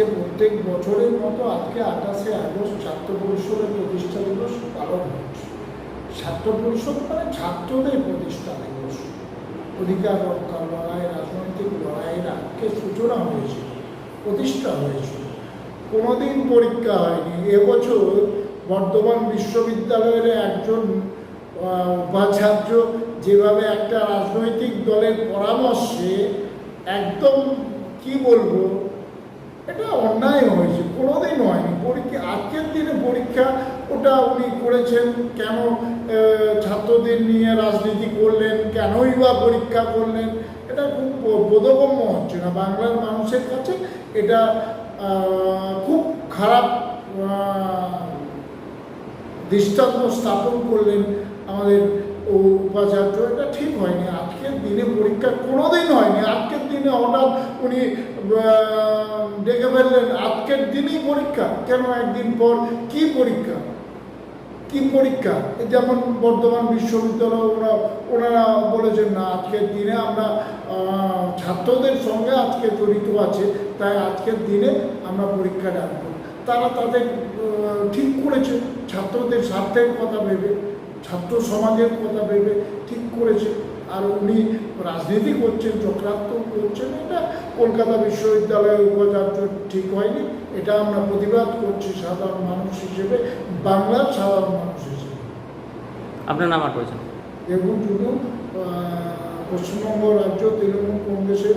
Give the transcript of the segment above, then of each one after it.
আজকে প্রত্যেক বছরের মতো আজকে আঠাশে আগস্ট ছাত্র পরিষদের প্রতিষ্ঠা দিবস পালন হচ্ছে। ছাত্র পরিষদ মানে ছাত্রদের প্রতিষ্ঠা দিবস। অধিকার রক্ষা, লড়াই, রাজনৈতিক লড়াইয়ের আজকে সূচনা হয়েছিল, প্রতিষ্ঠা হয়েছিল। কোনোদিন পরীক্ষা হয়নি। এবছর বর্ধমান বিশ্ববিদ্যালয়ের একজন উপাচার্য যেভাবে একটা রাজনৈতিক দলের পরামর্শে একদম কি বলব এটা অন্যায় হয়েছে। কোনোদিন হয়নি। পরীক্ষা, আজকের দিনে পরীক্ষা, ওটা উনি করেছেন কেন ছাত্রদের নিয়ে রাজনীতি করলেন, কেনই বা পরীক্ষা করলেন? এটা খুব বোধগম্য হচ্ছে না। বাংলার মানুষের কাছে এটা খুব খারাপ দৃষ্টান্ত স্থাপন করলেন আমাদের উপাচার্য। এটা ঠিক হয়নি। আজকের দিনে পরীক্ষা কোনোদিন হয়নি। আজকের দিনে হঠাৎ উনি ডেকে ফেললেন আজকের দিনই পরীক্ষা। কেন একদিন পর? কি পরীক্ষা? কি পরীক্ষা? যেমন বর্ধমান বিশ্ববিদ্যালয়, ওরা, ওনারা বলেছেন, না, আজকের দিনে আমরা ছাত্রদের সঙ্গে আজকে জড়িত আছে, তাই আজকের দিনে আমরা পরীক্ষা ডাকবো তারা তাদের ঠিক করেছে। ছাত্রদের স্বার্থের কথা ভেবে, ছাত্র সমাজের কথা ভেবে ঠিক করেছে। আর উনি রাজনীতি করছেন চক্রান্ত করছেন এটা কলকাতা বিশ্ববিদ্যালয়ের উপাচার্য ঠিক হয়নি। এটা আমরা প্রতিবাদ করছি সাধারণ মানুষ হিসেবে বাংলার সাধারণ মানুষ হিসেবে। আপনার নাম আর পরিচয় দেখুন শুধু পশ্চিমবঙ্গ রাজ্য তৃণমূল কংগ্রেসের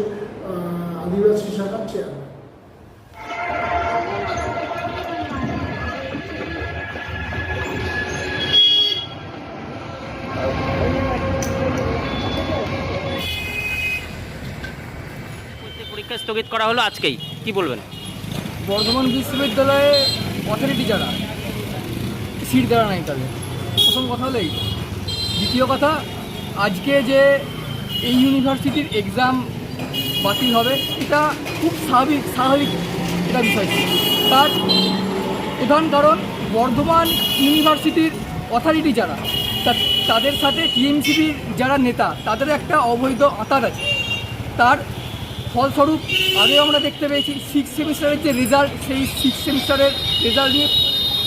পরীক্ষা স্থগিত করা হলো আজকেই। কি বলবেন? বর্ধমান বিশ্ববিদ্যালয়ে অথরিটি যারা, সিট দেওয়া নাই তাদের। প্রথম কথা হলো দ্বিতীয় কথা, আজকে যে এই ইউনিভার্সিটির এক্সাম বাতিল হবে, এটা খুব স্বাভাবিক স্বাভাবিক এটা বিষয়। তার প্রধান কারণ, বর্ধমান ইউনিভার্সিটির অথরিটি যারা তাদের সাথে টিএমসিবির যারা নেতা, তাদের একটা অবৈধ আতার আছে। তার ফলস্বরূপ আগে আমরা দেখতে পেয়েছি সিক্স সেমিস্টারের যে রেজাল্ট সেই সিক্স সেমিস্টারের রেজাল্ট নিয়ে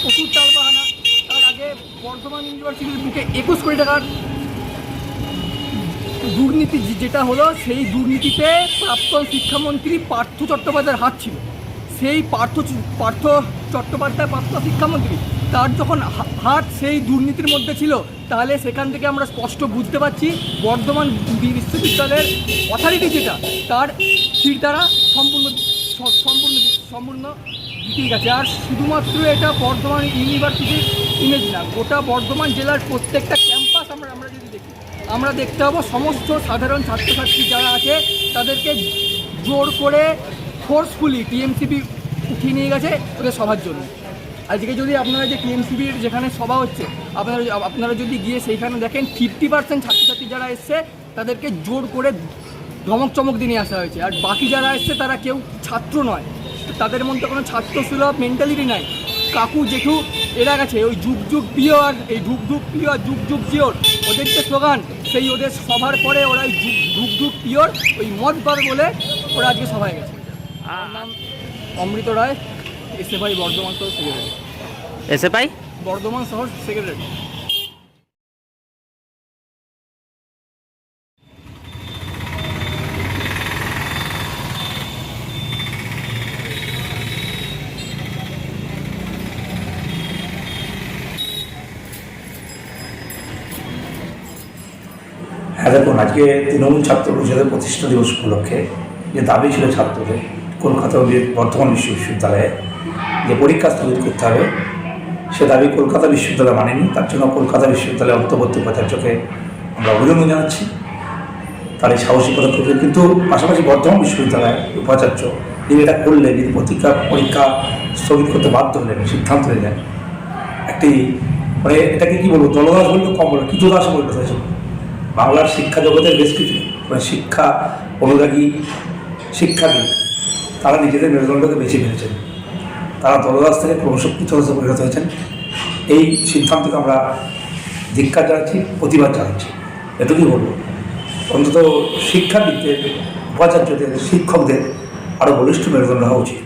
প্রচুর টাল বাহানা তার আগে বর্ধমান ইউনিভার্সিটির বুকে একুশ কোটি টাকার দুর্নীতি যেটা হলো, সেই দুর্নীতিতে প্রাক্তন শিক্ষামন্ত্রী পার্থ চট্টোপাধ্যায়ের হাত ছিল। সেই পার্থ পার্থ চট্টোপাধ্যায় প্রাক্তন শিক্ষামন্ত্রী তার যখন হাত সেই দুর্নীতির মধ্যে ছিল, তাহলে সেখান থেকে আমরা স্পষ্ট বুঝতে পারছি বর্ধমান বিশ্ববিদ্যালয়ের অথরিটি যেটা, তার দ্বারা সম্পূর্ণ সম্পূর্ণ সম্পূর্ণ দিকেই গেছে। আর শুধুমাত্র এটা বর্ধমান ইউনিভার্সিটির ইমেজ না, গোটা বর্ধমান জেলার প্রত্যেকটা ক্যাম্পাস আমরা আমরা যদি দেখি, আমরা দেখতে পাবো সমস্ত সাধারণ ছাত্রছাত্রী যারা আছে, তাদেরকে জোর করে ফোর্সফুলি টিএমসিপি উঠিয়ে নিয়ে গেছে ওদের সভার জন্য। আজকে যদি আপনারা যে টিএমসিবির যেখানে সভা হচ্ছে আপনারা আপনারা যদি গিয়ে সেইখানে দেখেন ফিফটি পার্সেন্ট ছাত্রছাত্রী যারা এসছে তাদেরকে জোর করে ধমক চমক দিয়ে নিয়ে আসা হয়েছে। আর বাকি যারা এসছে তারা কেউ ছাত্র নয়। তাদের মধ্যে কোনো ছাত্র সুলভ মেন্টালিটি নাই। কাকু জেঠু এরা গেছে। ওই যুগ যুগ প্রিয় আর এই যুগ যুগ প্রিয় আর যুগ যুগ জিওর ওদের যে স্লোগান সেই ওদের সভার পরে ওরা ওই যুগ যুগ যুগ পিওর ওই মদ বলে ওরা আজকে সভায় গেছে। আমার নাম অমৃত রায়। এসে ভাই বর্ধমান শহর সেক্রেটারি এসে পাই বর্ধমান শহর সেক্রেটারি হ্যাঁ দেখুন আজকে তৃণমূল ছাত্র পরিষদের প্রতিষ্ঠা দিবস উপলক্ষে যে দাবি ছিল ছাত্রদের কলকাতা বর্ধমান বিশ্ব বিশ্ববিদ্যালয়ে যে পরীক্ষা স্থগিত করতে হবে, সে দাবি কলকাতা বিশ্ববিদ্যালয় মানেনি। তার জন্য কলকাতা বিশ্ববিদ্যালয়ের অন্তর্বর্তী উপাচার্যকে আমরা অভিনন্দন জানাচ্ছি। তার এই সাহসী পদক্ষেপে কিন্তু পাশাপাশি বর্ধমান বিশ্ববিদ্যালয়ের উপাচার্য তিনি এটা করলেন যদি প্রতীক্ষা পরীক্ষা স্থগিত করতে বাধ্য হলেন, সিদ্ধান্ত নিলেন। একটি মানে এটাকে কী বলব, দলদাস বললেও কম বলব কিছু দাসে পরিণত হয়েছে বাংলার শিক্ষা জগতের বেশ কিছু মানে শিক্ষা অনুরাগী শিক্ষাবিদ তারা নিজেদের মেরুদণ্ডকে বেছে ফেলেছেন তারা দলদাস থেকে ক্রমশ পৃথকদাসে পরিণত হয়েছেন। এই সিদ্ধান্তকে আমরা ধিক্ষা জানাচ্ছি, প্রতিবাদ জানাচ্ছি। এটুকুই বলব। অন্তত শিক্ষাবিদদের উপাচার্যদের, শিক্ষকদের আরও বলিষ্ঠ মেরুদণ্ড হওয়া উচিত।